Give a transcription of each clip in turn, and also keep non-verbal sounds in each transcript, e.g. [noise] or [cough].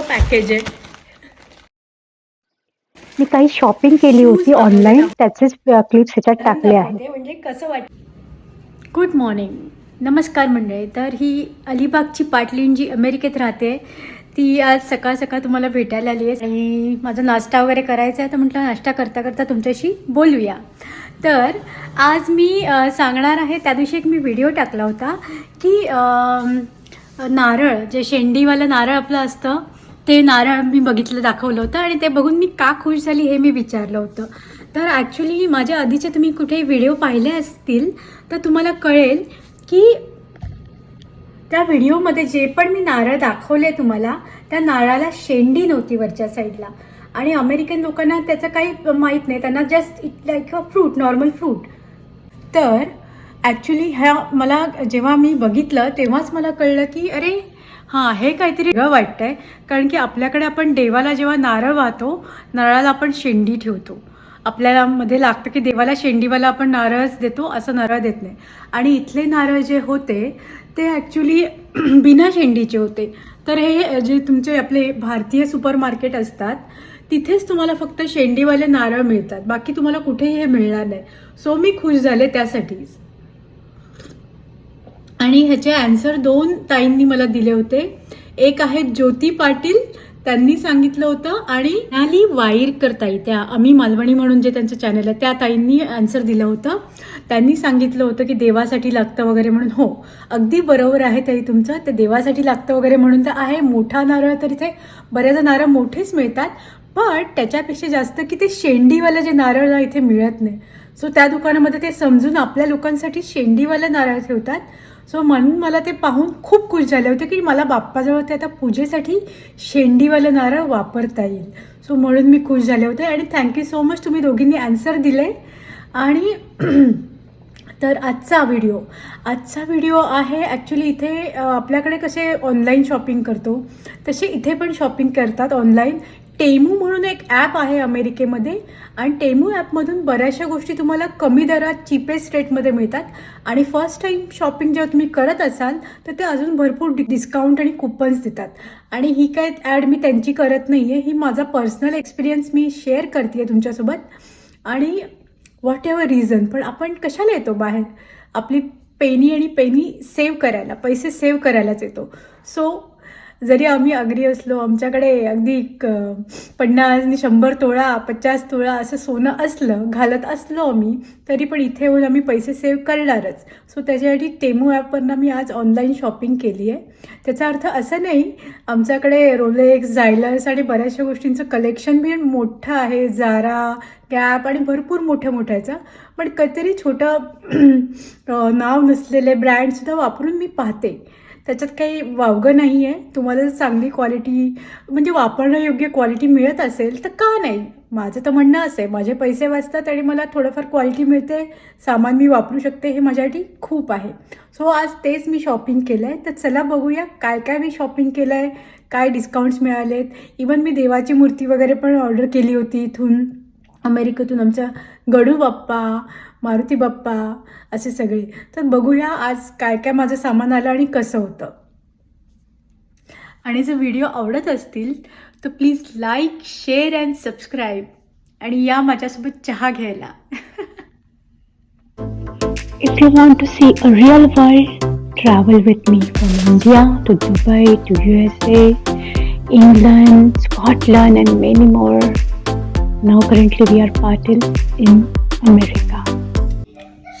Package आहे? मी काही shopping केली होती ऑनलाईन त्याचेच क्लिप्स ह्याच्यात टाकले आहेत. म्हणजे कसं वाट गुड मॉर्निंग नमस्कार मंडळी. तर ही अलिबागची पाटलीन जी अमेरिकेत राहते. ती आज सकाळ सकाळ तुम्हाला भेटायला आली आहे. आणि माझा नाश्ता वगैरे करायचा आहे तर म्हटलं नाश्ता करता करता तुमच्याशी बोलूया. तर आज मी सांगणार आहे त्या दिवशी एक मी व्हिडिओ टाकला होता की नारळ जे शेंडीवालं नारळ आपलं असतं ते नारळ मी बघितलं दाखवलं होतं आणि ते बघून मी का खुश झाली हे मी विचारलं होतं. तर ॲक्च्युली माझ्या आधीचे तुम्ही कुठे व्हिडिओ पाहिले असतील तर तुम्हाला कळेल की त्या व्हिडिओमध्ये जे पण मी नारळ दाखवले तुम्हाला त्या नारळाला शेंडी नव्हती वरच्या साईडला आणि अमेरिकन लोकांना त्याचं काही माहीत नाही त्यांना just it like a fruit normal fruit तर ॲक्च्युली ह्या मला जेव्हा मी बघितलं तेव्हाच मला कळलं की अरे हां हे काहीतरी वेगळं वाटतंय. कारण की आपल्याकडे आपण देवाला जेव्हा नारळ वाहतो नारळाला आपण शेंडी ठेवतो. आपल्याला मध्ये लागतं की देवाला शेंडीवाला आपण नारळच देतो असं नारळ देत नाही. आणि इथले नारळ जे होते ते ॲक्च्युली [clears throat] बिना शेंडीचे होते. तर हे जे तुमचे आपले भारतीय सुपर मार्केट असतात तिथेच तुम्हाला फक्त शेंडीवाले नारळ मिळतात. बाकी तुम्हाला कुठेही हे मिळणार नाही. सो मी खुश झाले त्यासाठीच. आणि ह्याचे आन्सर दोन ताईंनी मला दिले होते. एक आहेत ज्योती पाटील त्यांनी सांगितलं होतं आणि नाली वाईरकर ताई त्या आम्ही मालवणी म्हणून जे त्यांचं चॅनल आहे त्या ताईंनी आन्सर दिलं होतं. त्यांनी सांगितलं होतं की देवासाठी लागतं वगैरे म्हणून. हो अगदी बरोबर आहे ताई तुमचं ते देवासाठी लागतं वगैरे म्हणून तर आहे. मोठा नारळ तर इथे बऱ्याच नारळ मोठेच मिळतात पण त्याच्यापेक्षा जास्त की ते शेंडीवालं जे नारळ इथे मिळत नाही. सो त्या दुकानामध्ये ते समजून आपल्या लोकांसाठी शेंडीवाला नारळ ठेवतात. सो म्हणून मला ते पाहून खूप खुश झाले होते की मला बाप्पाजवळ ते आता पूजेसाठी शेंडीवालं नारळ वापरता येईल. सो म्हणून मी खुश झाले होते आणि थँक्यू सो मच तुम्ही दोघींनी आन्सर दिले. आणि [clears throat] तर आजचा व्हिडिओ आजचा व्हिडिओ आहे ॲक्च्युली इथे आपल्याकडे कसे ऑनलाईन शॉपिंग करतो तसे इथे पण शॉपिंग करतात ऑनलाईन टेमू म्हणून एक ॲप आहे अमेरिकेमध्ये. आणि टेमू ॲपमधून बऱ्याचशा गोष्टी तुम्हाला कमी दरात चिपेस्ट रेटमध्ये मिळतात. आणि फर्स्ट टाईम शॉपिंग जेव्हा तुम्ही करत असाल तर ते अजून भरपूर डिस्काउंट आणि कुपन्स देतात. आणि ही काय ॲड मी त्यांची करत नाही आहे ही माझा पर्सनल एक्सपिरियन्स मी शेअर करते आहे तुमच्यासोबत. आणि व्हॉट एव्हर रिझन पण आपण कशाला येतो बाहेर? आपली पेनी आणि पेनी सेव्ह करायला पैसे सेव्ह करायलाच येतो. सो जरी आम्ही अग्री असलो आमच्याकडे अगदी क- पन्नास आणि शंभर तोळा पचास तोळा असं सोनं असलं घालत असलो आम्ही तरी पण इथे येऊन आम्ही पैसे सेव्ह करणारच. सो त्याच्यासाठी टेमू ॲपवरनं मी आज ऑनलाईन शॉपिंग केली आहे. त्याचा अर्थ असं नाही आमच्याकडे रोलेक्स झायलर्स आणि बऱ्याचशा गोष्टींचं कलेक्शन बी मोठं आहे. जारा गॅप आणि भरपूर मोठ्या मोठ्याचं. पण काहीतरी छोटं [clears throat] नाव नसलेले ब्रँडसुद्धा वापरून मी पाहते. त्याच्यात काही वावगं नाही आहे तुम्हाला जर चांगली क्वालिटी म्हणजे वापरण्यायोग्य क्वालिटी मिळत असेल तर का नाही? माझं तर म्हणणं असं आहे. माझे पैसे वाचतात आणि मला थोडंफार क्वालिटी मिळते. सामान मी वापरू शकते हे माझ्यासाठी खूप आहे. सो आज तेच मी शॉपिंग केलं आहे तर चला बघूया काय काय मी शॉपिंग केलं आहे काय डिस्काउंट्स मिळालेत. इवन मी देवाची मूर्ती वगैरे पण ऑर्डर केली होती इथून अमेरिकेतून आमच्या गडू बाप्पा मारुती बाप्पा असे सगळे. तर बघूया आज काय काय माझं सामान आलं आणि कसं होतं. आणि जर व्हिडिओ आवडत असतील तर please like share and subscribe. आणि या माझ्यासोबत चहा घ्यायला. If you want to see a real world, travel with me from India to Dubai to USA, England, Scotland, and many more. Now, currently, we are parted in America.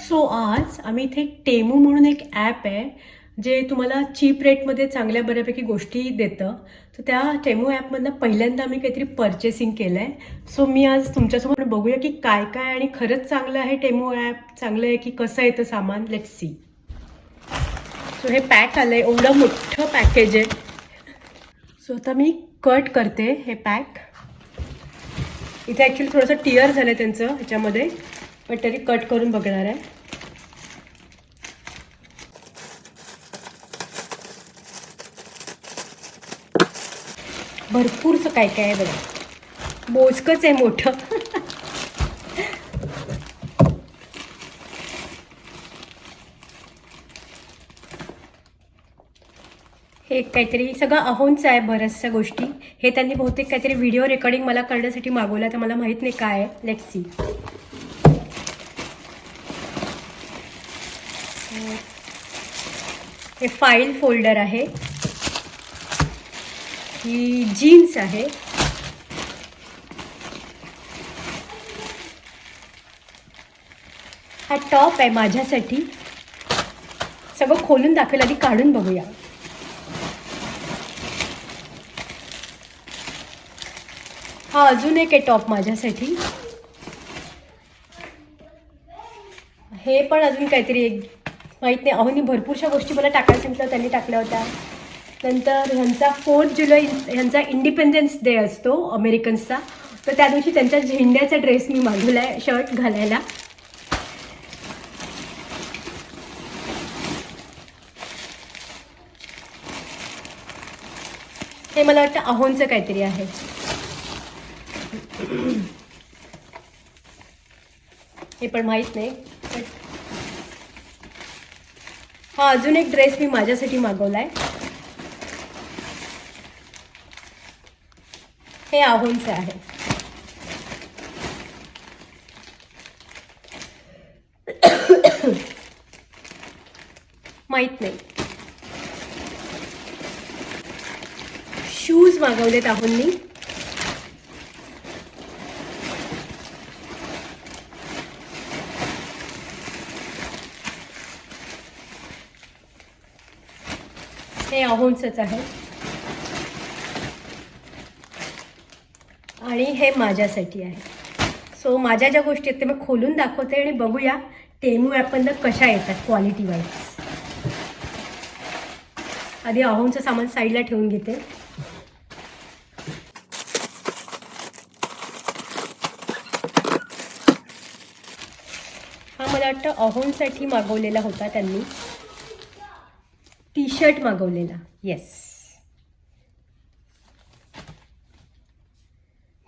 So आज आम्ही इथे Temu म्हणून एक app आहे जे तुम्हाला chip रेटमध्ये चांगल्या बऱ्यापैकी गोष्टी देतं. तर त्या टेमू ॲपमधनं पहिल्यांदा आम्ही काहीतरी पर्चेसिंग केलं आहे सो मी आज तुमच्यासमोर बघूया की काय काय आणि खरंच चांगलं आहे टेमू ॲप चांगलं आहे की कसं येतं सामान? लेट सी सो हे पॅक आलं आहे एवढं मोठं पॅकेज आहे. सो आता मी कट करते हे पॅक इथे ॲक्च्युली थोडंसं टिअर झालं आहे त्यांचं ह्याच्यामध्ये. पण तरी कट करून बघणार आहे. भरपूरचं काय काय आहे बघा. मोजकंच आहे मोठं. एक काहीतरी सगळं अहोंचं आहे बऱ्याचशा गोष्टी. हे त्यांनी बहुतेक काहीतरी व्हिडिओ रेकॉर्डिंग मला करण्यासाठी मागवलं तर मला माहीत नाही काय आहे. लेट सी हे फाईल फोल्डर आहे. ही जीन्स आहे. हा टॉप आहे माझ्यासाठी. सगळं खोलून दाखवेल आधी काढून बघूया. हा अजून एक आहे टॉप माझ्यासाठी. हे पण अजून काहीतरी एक माहीत नाही. अहोनी भरपूरशा गोष्टी मला टाकायला सांगितलं त्यांनी टाकल्या होत्या. नंतर ह्यांचा फोर्थ जुलै ह्यांचा इंडिपेंडन्स डे असतो अमेरिकन्सचा तर त्या दिवशी त्यांच्या झेंड्याचा ड्रेस मी मागवला आहे शर्ट घालायला. हे मला वाटतं अहोनचं काहीतरी आहे. हे पण माहीत नाही. हा अजून एक ड्रेस मी माझ्यासाठी मागवलाय. हे आहोंचे आहे. माहीत नाही. शूज मागवलेत आहोंनी हे अहोंचंच आहे. आणि हे माझ्यासाठी आहे. सो माझ्या ज्या गोष्टी आहेत ते मी खोलून दाखवते आणि बघूया टेमू ॲपमधनं कशा येतात क्वालिटी वाईज आधी अहोंचं सामान साईडला ठेवून घेते. हा मला वाटतं अहोंसाठी मागवलेला होता त्यांनी. टी शर्ट मागवलेला. येस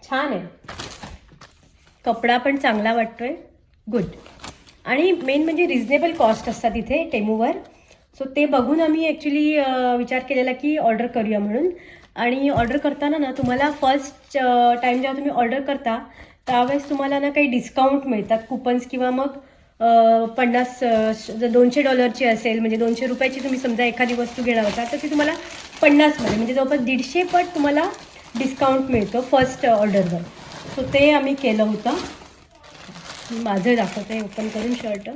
छान आहे. कपडा पण चांगला वाटतोय. गुड आणि मेन म्हणजे रिझनेबल कॉस्ट असतात इथे टेमूवर. सो ते बघून आम्ही ॲक्च्युली विचार केलेला की ऑर्डर करूया म्हणून. आणि ऑर्डर करताना ना तुम्हाला फर्स्ट टाईम जेव्हा तुम्ही ऑर्डर करता त्यावेळेस तुम्हाला ना काही डिस्काउंट मिळतात कुपन्स किंवा मग पन्नास जर दोनशे डॉलरची असेल म्हणजे दोनशे रुपयाची तुम्ही समजा एखादी वस्तू घेणार होता तर ती तुम्हाला पन्नासमध्ये म्हणजे जवळपास दीडशे पट तुम्हाला डिस्काउंट मिळतो फर्स्ट ऑर्डरवर सो ते आम्ही केलं होतं. माझं दाखवतं आहे ओपन करून शर्ट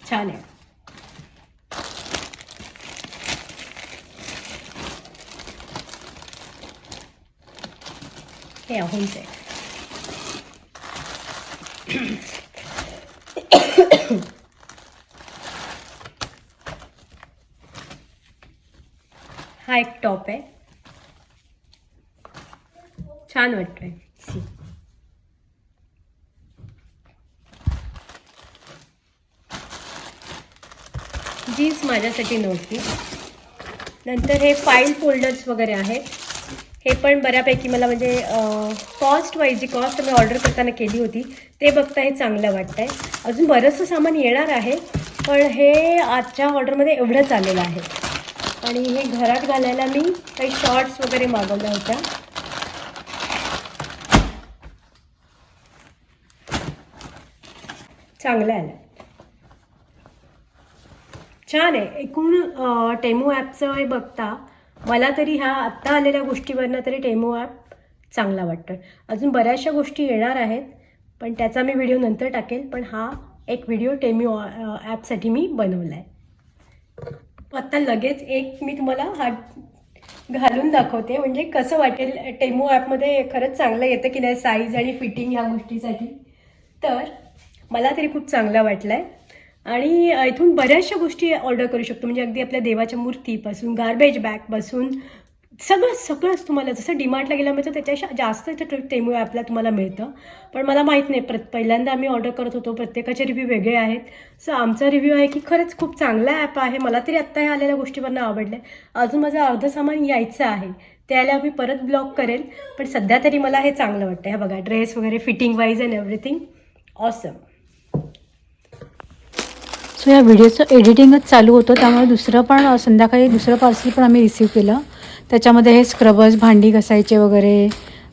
छान आहे. हे अहोंच आहे हा एक टॉप आहे छान वाटतोय. सी जीन्स माझ्यासाठी नव्हती. नंतर हे फाईल फोल्डर्स वगैरे आहेत. हे पण बऱ्यापैकी मला म्हणजे कॉस्ट वाईज जी कॉस्ट मी ऑर्डर करताना केली होती ते बघता हे चांगलं वाटतं आहे अजून बरंचसं सामान येणार आहे पण हे आजच्या ऑर्डरमध्ये एवढंच आलेलं आहे. आणि हे घरात घालायला मी काही शॉर्ट्स वगैरे मागवल्या होत्या. चांगलं आलं. छान आहे. एकूण टेमो ॲपचं हे बघता मला तरी ह्या आत्ता आलेल्या गोष्टीवरनं तरी टेमो ॲप चांगला वाटतो अजून बऱ्याचशा गोष्टी येणार आहेत पण त्याचा मी व्हिडिओ नंतर टाकेल पण हा एक व्हिडिओ टेमो ॲपसाठी मी बनवला आहे आत्ता लगेच एक मी तुम्हाला हा घालून दाखवते म्हणजे कसं वाटेल टेमो ॲपमध्ये खरंच चांगलं येतं की नाही साईज आणि फिटिंग ह्या गोष्टीसाठी. तर मला तरी खूप चांगला वाटला आहे आणि इथून बऱ्याचशा गोष्टी ऑर्डर करू शकतो. म्हणजे अगदी आपल्या देवाच्या मूर्तीपासून गार्बेज बॅगपासून सगळं सगळंच तुम्हाला जसं डिमार्टला गेलं मिळतं त्याच्याशा जास्त इथं टेमो ॲपला तुम्हाला मिळतं. पण मला माहीत नाही प्रत पहिल्यांदा आम्ही ऑर्डर करत होतो प्रत्येकाचे रिव्ह्यू वेगळे आहेत. सो आमचा रिव्ह्यू आहे की खरंच खूप चांगला ॲप आहे. मला तरी आत्ता ह्या आलेल्या गोष्टीवरनं आवडलं अजून माझं अर्धं सामान यायचं आहे. त्याला मी परत ब्लॉक करेल. पण सध्या तरी मला हे चांगलं वाटतं हे बघा ड्रेस वगैरे fitting wise and everything awesome so या व्हिडिओचं एडिटिंगच चालू होतं. त्यामुळे दुसरं पण संध्याकाळी दुसरं पार्सल पण आम्ही रिसीव केलं. त्याच्यामध्ये हे स्क्रबर्स भांडी घसायचे वगैरे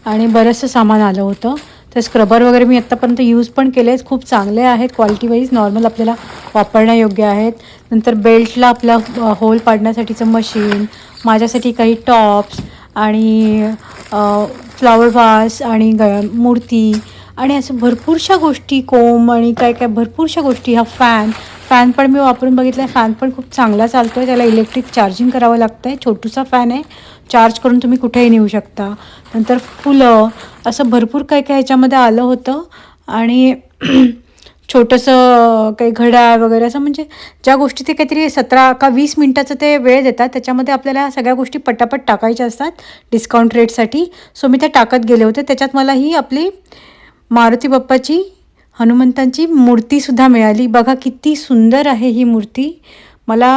आणि बरंचसं सामान आलं होतं. तर स्क्रबर वगैरे मी आत्तापर्यंत यूज पण केले आहेत खूप चांगले आहेत. क्वालिटी वाईज नॉर्मल आपल्याला वापरण्यायोग्य आहेत. नंतर बेल्टला आपला होल पाडण्यासाठीचं मशीन माझ्यासाठी काही टॉप्स आणि फ्लॉवर वास आणि ग मूर्ती आणि असं भरपूरशा गोष्टी कोम आणि काय काय भरपूरशा गोष्टी हा फॅन फॅन पण मी वापरून बघितला आहे फॅन पण खूप चांगला चालतो आहे त्याला इलेक्ट्रिक चार्जिंग करावं लागतं आहे छोटूसा फॅन आहे. चार्ज करून तुम्ही कुठेही नेऊ शकता. नंतर फुलं असं भरपूर काही काही ह्याच्यामध्ये आलं होतं. आणि [clears throat] छोटंसं काही घड्याळ वगैरे असं म्हणजे ज्या गोष्टी ते काहीतरी सतरा का वीस मिनटाचं ते वेळ देतात. त्याच्यामध्ये आपल्याला सगळ्या गोष्टी पटापट टाकायच्या असतात. डिस्काउंट रेटसाठी सो मी त्या टाकत गेले होते. त्याच्यात मला ही आपली मारुती बाप्पाची हनुमंतांची मूर्तीसुद्धा मिळाली. बघा किती सुंदर आहे ही मूर्ती. मला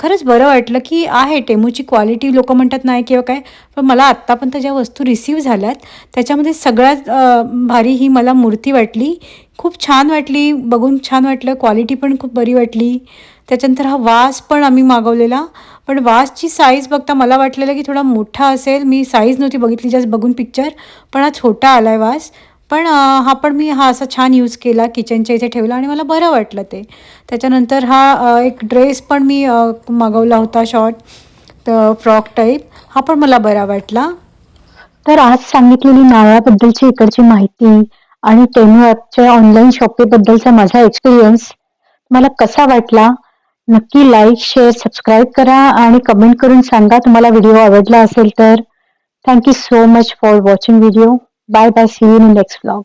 खरंच बरं वाटलं की आहे. टेमूची क्वालिटी लोक म्हणतात नाही किंवा काय. पण मला आत्तापर्यंत ज्या वस्तू रिसीव झाल्यात त्याच्यामध्ये सगळ्यात भारी ही मला मूर्ती वाटली. खूप छान वाटली. बघून छान वाटलं. क्वालिटी पण खूप बरी वाटली. त्याच्यानंतर हा वास पण आम्ही मागवलेला. पण वासची साईज बघता मला वाटलेलं की थोडा मोठा असेल. मी साईज नव्हती बघितली जस्ट बघून पिक्चर पण हा छोटा आला आहे वास. पण हा पण मी हा असा छान यूज केला किचनच्या इथे ठेवला आणि मला बरं वाटलं ते. त्याच्यानंतर हा एक ड्रेस पण मी मागवला होता शॉर्ट तर फ्रॉक टाईप हा पण मला बरा वाटला. तर आज सांगितलेली नारळाबद्दलची इकडची माहिती आणि टेनू ॲपच्या ऑनलाईन शॉपिंगबद्दलचा माझा एक्सपिरियन्स मला कसा वाटला? नक्की लाईक शेअर सबस्क्राईब करा आणि कमेंट करून सांगा तुम्हाला व्हिडिओ आवडला असेल तर. Thank you so much for watching video Bye bye. See you in the next vlog.